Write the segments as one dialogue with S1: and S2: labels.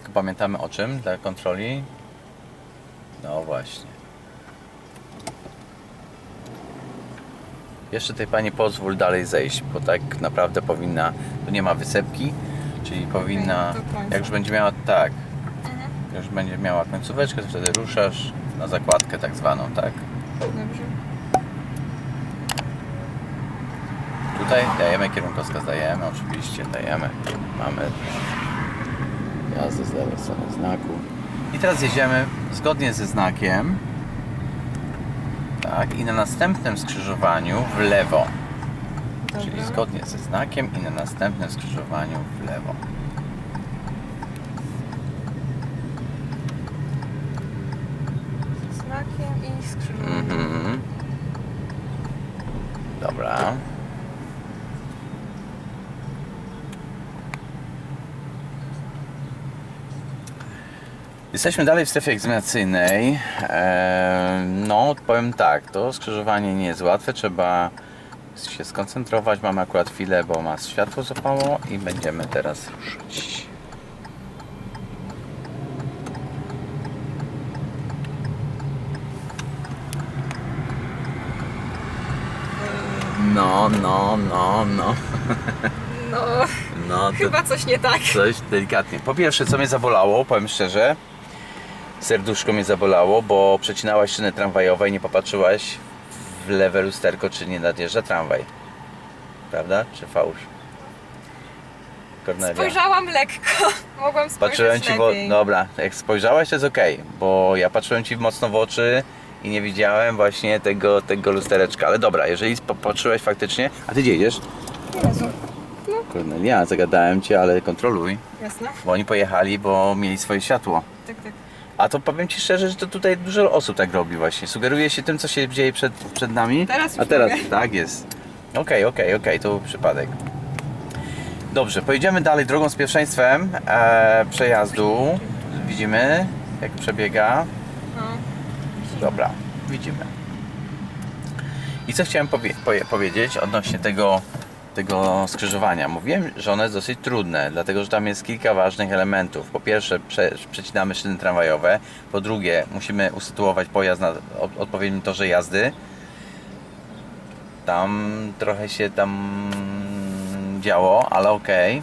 S1: pamiętamy o czym dla kontroli? No właśnie. Jeszcze tej pani pozwól dalej zejść, bo tak naprawdę powinna, tu nie ma wysepki, czyli powinna, jak już będzie miała, tak, już będzie miała końcóweczkę, to wtedy ruszasz na zakładkę tak zwaną, tak?
S2: Dobrze.
S1: Tutaj dajemy kierunkowskaz, dajemy oczywiście, dajemy. Mamy jazdę z lewej strony znaku. I teraz jedziemy zgodnie ze znakiem. Tak, i na następnym skrzyżowaniu w lewo. Czyli
S2: Dobra.
S1: zgodnie ze znakiem i na następnym skrzyżowaniu w lewo.
S2: Znakiem i skrzyżowaniem.
S1: Mhm. Dobra. Jesteśmy dalej w strefie egzaminacyjnej. No, powiem tak, to skrzyżowanie nie jest łatwe, trzeba się skoncentrować. Mamy akurat chwilę, bo ma światło zapało i będziemy teraz ruszyć. No, no, no, no.
S2: No,
S1: No, to
S2: chyba coś nie tak.
S1: coś delikatnie. Po pierwsze, co mnie zabolało, powiem szczerze, serduszko mnie zabolało, bo przecinałaś szynę tramwajowe i nie popatrzyłaś w lewe lusterko, czy nie nadjeżdża tramwaj. Prawda? Czy fałsz? Kornelia.
S2: Spojrzałam lekko. Mogłam spojrzeć
S1: Patrzyłem ci, bo
S2: lepiej.
S1: dobra, jak spojrzałaś to jest ok, bo ja patrzyłem ci mocno w oczy i nie widziałem właśnie tego, tego lustereczka, ale dobra, jeżeli popatrzyłeś faktycznie, a ty gdzie jedziesz?
S2: Jezu.
S1: Kornelia, zagadałem cię, ale kontroluj,
S2: Jasne.
S1: bo oni pojechali, bo mieli swoje światło.
S2: Tak, tak.
S1: A to powiem Ci szczerze, że to tutaj dużo osób tak robi właśnie. Sugeruje się tym, co się dzieje przed, przed nami.
S2: Teraz
S1: A
S2: już
S1: teraz
S2: mogę.
S1: tak jest. Okej, okej, okej, to był przypadek. Dobrze, pojedziemy dalej drogą z pierwszeństwem e, przejazdu. Widzimy, jak przebiega.
S2: No.
S1: Dobra, widzimy. I co chciałem powie powie powiedzieć odnośnie tego, tego skrzyżowania. Mówiłem, że ono jest dosyć trudne, dlatego że tam jest kilka ważnych elementów. Po pierwsze, prze przecinamy szyny tramwajowe. Po drugie, musimy usytuować pojazd na od odpowiednim torze jazdy. Tam trochę się tam działo, ale okej.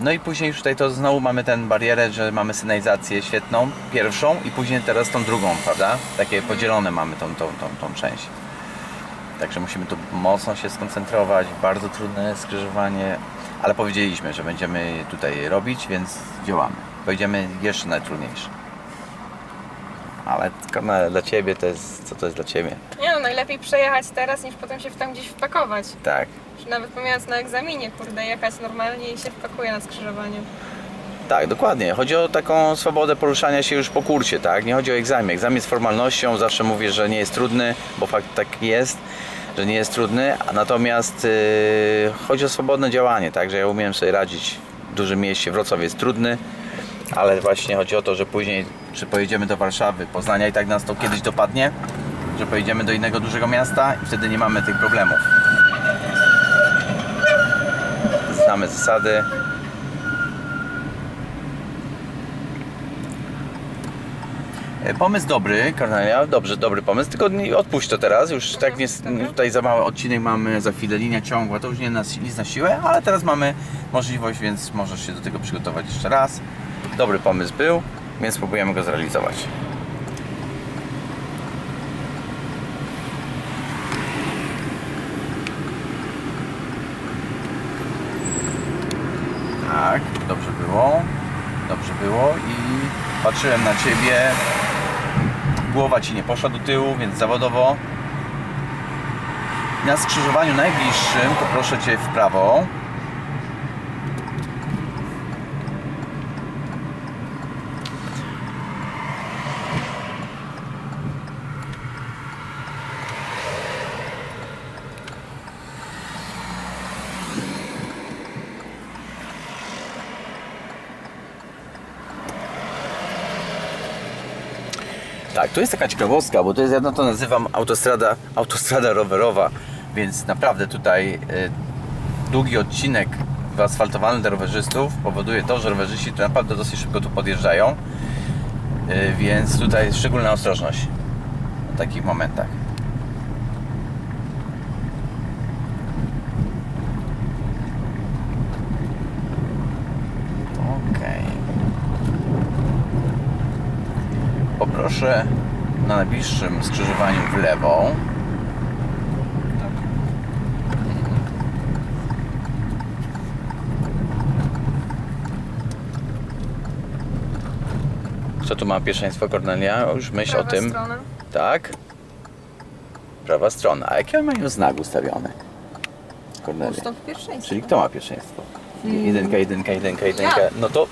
S1: No i później już tutaj to znowu mamy tę barierę, że mamy sygnalizację świetną, pierwszą i później teraz tą drugą, prawda? Takie podzielone mamy tą, tą, tą, tą część. Także musimy tu mocno się skoncentrować, bardzo trudne skrzyżowanie, ale powiedzieliśmy, że będziemy tutaj robić, więc działamy. Pojedziemy jeszcze najtrudniejsze. Ale Kornel, dla Ciebie to jest, co to jest dla Ciebie?
S2: Nie no, najlepiej przejechać teraz, niż potem się tam gdzieś wpakować.
S1: Tak,
S2: nawet pomijając na egzaminie, kurde, jechać normalnie i się wpakuje na skrzyżowaniu.
S1: Tak, dokładnie. Chodzi o taką swobodę poruszania się już po kursie, tak? Nie chodzi o egzamin. Egzamin jest formalnością, zawsze mówię, że nie jest trudny, bo fakt tak jest, że nie jest trudny, natomiast yy, chodzi o swobodne działanie, tak? Że ja umiem sobie radzić w dużym mieście. Wrocław jest trudny, ale właśnie chodzi o to, że później, czy pojedziemy do Warszawy, Poznania i tak nas to kiedyś dopadnie, że pojedziemy do innego dużego miasta i wtedy nie mamy tych problemów. Znamy zasady. Pomysł dobry, Kornelia, dobrze, dobry pomysł, tylko odpuść to teraz, już tak nie, tutaj za mały odcinek mamy, za chwilę linia ciągła, to już nie na, nic na siłę, ale teraz mamy możliwość, więc możesz się do tego przygotować jeszcze raz. Dobry pomysł był, więc spróbujemy go zrealizować. Tak, dobrze było, dobrze było i patrzyłem na Ciebie, głowa Ci nie poszła do tyłu, więc zawodowo. Na skrzyżowaniu najbliższym poproszę Cię w prawo. Tak, tu jest taka ciekawostka, bo to jest, ja to nazywam autostrada, autostrada rowerowa, więc naprawdę tutaj y, długi odcinek wyasfaltowane dla rowerzystów powoduje to, że rowerzyści tu naprawdę dosyć szybko tu podjeżdżają. Yy, Więc tutaj szczególna ostrożność w takich momentach. Okej. Poproszę na najbliższym skrzyżowaniu w lewo. Kto tu ma pierwszeństwo, Kornelia? Już myśl
S2: Prawa
S1: o tym.
S2: strona.
S1: Tak? Prawa strona. A jaki oni mają znak ustawiony?
S2: Ustąp pierwszeństwa.
S1: Czyli kto ma pierwszeństwo? Jedynka, jedynka, jedynka, jedynka.
S2: Ja.
S1: No to.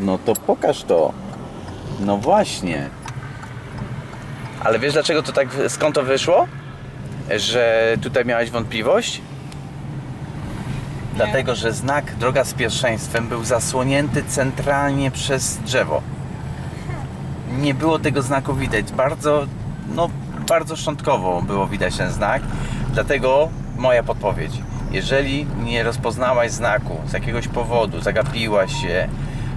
S1: No to pokaż to. No właśnie. Ale wiesz dlaczego to tak. Skąd to wyszło? Że tutaj miałeś wątpliwość? Dlatego, że znak droga z pierwszeństwem był zasłonięty centralnie przez drzewo. Nie było tego znaku widać. Bardzo, no, bardzo szczątkowo było widać ten znak. Dlatego moja podpowiedź. Jeżeli nie rozpoznałaś znaku z jakiegoś powodu, zagapiłaś się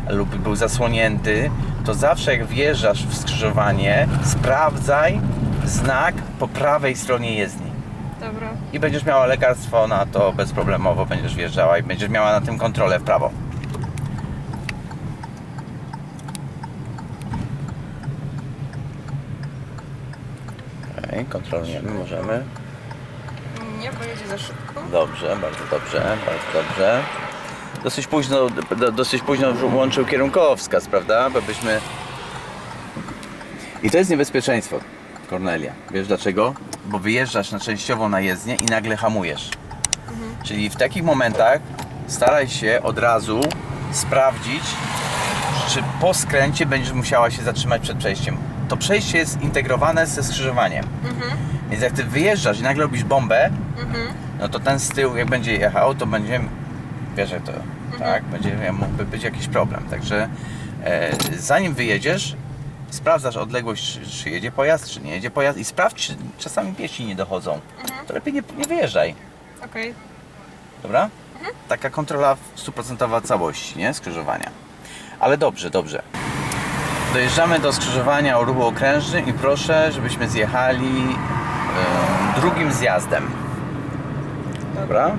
S1: lub był zasłonięty, to zawsze jak wjeżdżasz w skrzyżowanie, sprawdzaj znak po prawej stronie jezdni
S2: Dobra.
S1: i będziesz miała lekarstwo na to bezproblemowo, będziesz wjeżdżała i będziesz miała na tym kontrolę w prawo. Okej, kontrolujemy, możemy.
S2: Nie, bo jedzie za szybko.
S1: Dobrze, bardzo dobrze, bardzo dobrze. Dosyć późno, do, dosyć późno włączył kierunkowskaz, prawda? Bo byśmy... I to jest niebezpieczeństwo, Kornelia. Wiesz dlaczego? Bo wyjeżdżasz na częściową na jezdnię i nagle hamujesz. Czyli w takich momentach staraj się od razu sprawdzić, czy po skręcie będziesz musiała się zatrzymać przed przejściem. To przejście jest integrowane ze skrzyżowaniem.
S2: Mhm.
S1: Więc jak ty wyjeżdżasz i nagle robisz bombę,
S2: Mhm.
S1: no to ten z tyłu jak będzie jechał, to będzie, wiesz jak to, tak, będzie mógłby być jakiś problem. Także e, zanim wyjedziesz, sprawdzasz odległość, czy, czy jedzie pojazd, czy nie jedzie pojazd i sprawdź, czy czasami piesi nie dochodzą. To lepiej nie, nie wyjeżdżaj,
S2: Okej.
S1: dobra? Taka kontrola stuprocentowa całości, nie? Skrzyżowania. Ale dobrze, dobrze. Dojeżdżamy do skrzyżowania o ruchu okrężnym i proszę, żebyśmy zjechali e, drugim zjazdem. Dobra?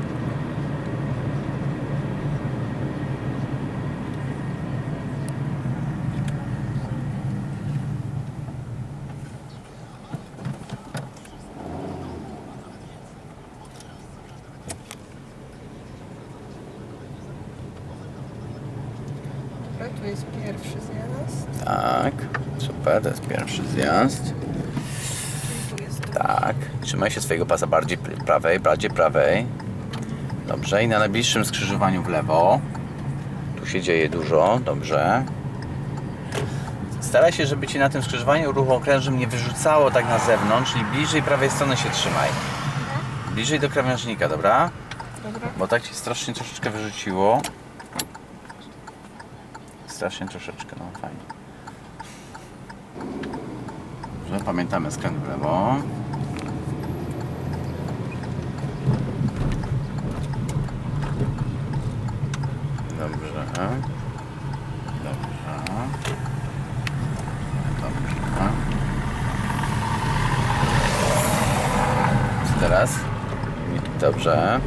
S2: Tu jest pierwszy zjazd.
S1: Tak, super, to jest pierwszy zjazd. Tak, trzymaj się swojego pasa bardziej pr- prawej, bardziej prawej. Dobrze, i na najbliższym skrzyżowaniu w lewo. Tu się dzieje dużo, dobrze. Staraj się, żeby Cię na tym skrzyżowaniu ruchu okrężnym nie wyrzucało tak na zewnątrz, czyli bliżej prawej strony się trzymaj. Bliżej do krawężnika, dobra?
S2: Dobra.
S1: Bo tak Cię strasznie troszeczkę wyrzuciło. Strasznie troszeczkę, no fajnie. Dobrze, pamiętamy skręt w lewo. Dobrze. Dobrze. Dobrze. Co teraz? Dobrze.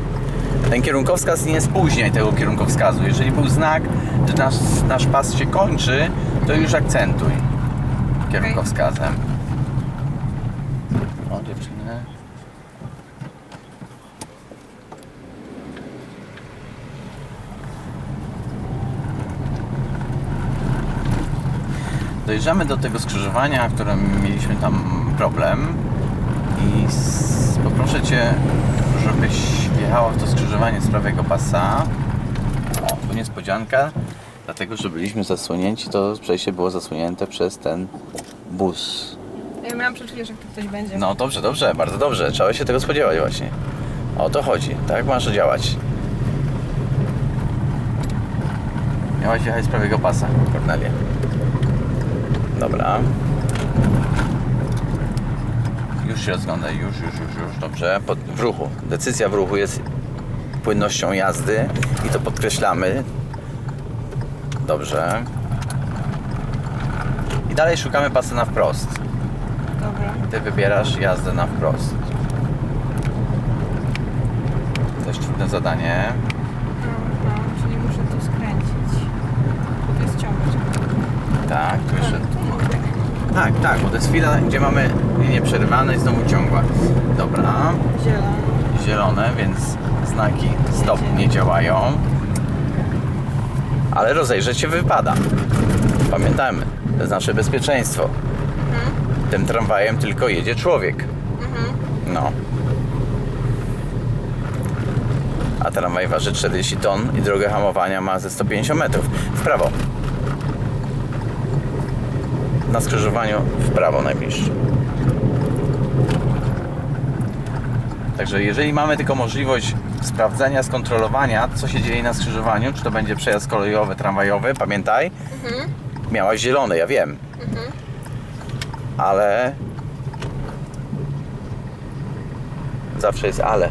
S1: Ten kierunkowskaz nie spóźniaj tego kierunkowskazu. Jeżeli był znak, że nasz, nasz pas się kończy, to już akcentuj kierunkowskazem. O dziewczyny. Dojeżdżamy do tego skrzyżowania, w którym mieliśmy tam problem i poproszę Cię, żebyś wjechała w to skrzyżowanie z prawego pasa. O, tu niespodzianka, dlatego że byliśmy zasłonięci, to przejście było zasłonięte przez ten bus.
S2: Ja miałam przeczucie, że tu ktoś będzie.
S1: No dobrze, dobrze, bardzo dobrze, trzeba się tego spodziewać właśnie. O to chodzi, tak masz działać. Miałaś jechać z prawego pasa, Kornelia. Dobra. Już się rozglądaj, już, już, już, już, dobrze. Pod, w ruchu. Decyzja w ruchu jest płynnością jazdy i to podkreślamy. Dobrze. I dalej szukamy pasa na wprost.
S2: Dobra.
S1: Ty wybierasz jazdę na wprost. Dość trudne zadanie.
S2: Aha, czyli muszę tu skręcić. To jest ciągle.
S1: Tak, tu jeszcze. Tak, tak, bo to jest chwila, gdzie mamy linię przerywane i znowu ciągła. Dobra,
S2: Zielony.
S1: zielone, więc znaki stop nie działają. Ale rozejrzeć się wypada. Pamiętajmy, to jest nasze bezpieczeństwo. Tym tramwajem tylko jedzie człowiek. No. A tramwaj waży 40 ton i drogę hamowania ma ze 150 metrów. W prawo. Na skrzyżowaniu w prawo najbliższe. Także jeżeli mamy tylko możliwość sprawdzenia, skontrolowania, co się dzieje na skrzyżowaniu, czy to będzie przejazd kolejowy, tramwajowy, pamiętaj, miałaś zielone, ja wiem. Ale zawsze jest ale,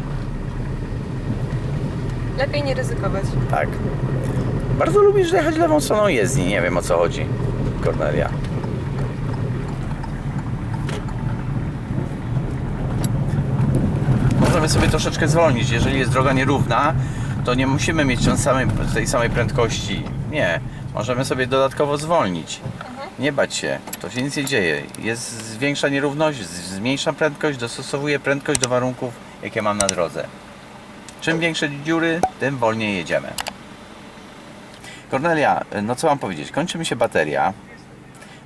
S2: Lepiej nie ryzykować.
S1: tak. Bardzo lubisz jechać lewą stroną jezdni, nie wiem o co chodzi, Cornelia. Możemy sobie troszeczkę zwolnić, jeżeli jest droga nierówna, to nie musimy mieć tej samej, tej samej prędkości. Nie, możemy sobie dodatkowo zwolnić. Nie bać się, to się nic nie dzieje. Jest większa nierówność, z- zmniejszam prędkość, dostosowuję prędkość do warunków, jakie mam na drodze. Czym większe dziury, tym wolniej jedziemy. Kornelia, no co mam powiedzieć? Kończy mi się bateria,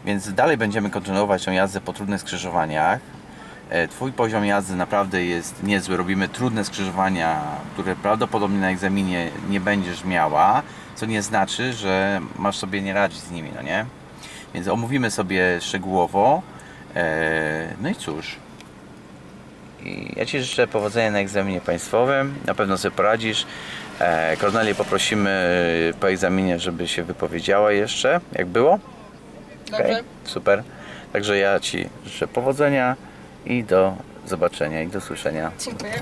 S1: więc dalej będziemy kontynuować tą jazdę po trudnych skrzyżowaniach. E, Twój poziom jazdy naprawdę jest niezły. Robimy trudne skrzyżowania, które prawdopodobnie na egzaminie nie będziesz miała, co nie znaczy, że masz sobie nie radzić z nimi, no nie? Więc omówimy sobie szczegółowo. E, No i cóż. Ja Ci życzę powodzenia na egzaminie państwowym. Na pewno sobie poradzisz. E, Kornelię poprosimy po egzaminie, żeby się wypowiedziała jeszcze, jak było.
S2: Dobrze.
S1: Okej, Super. Także ja Ci życzę powodzenia i do zobaczenia i do słyszenia.
S2: Dziękuję.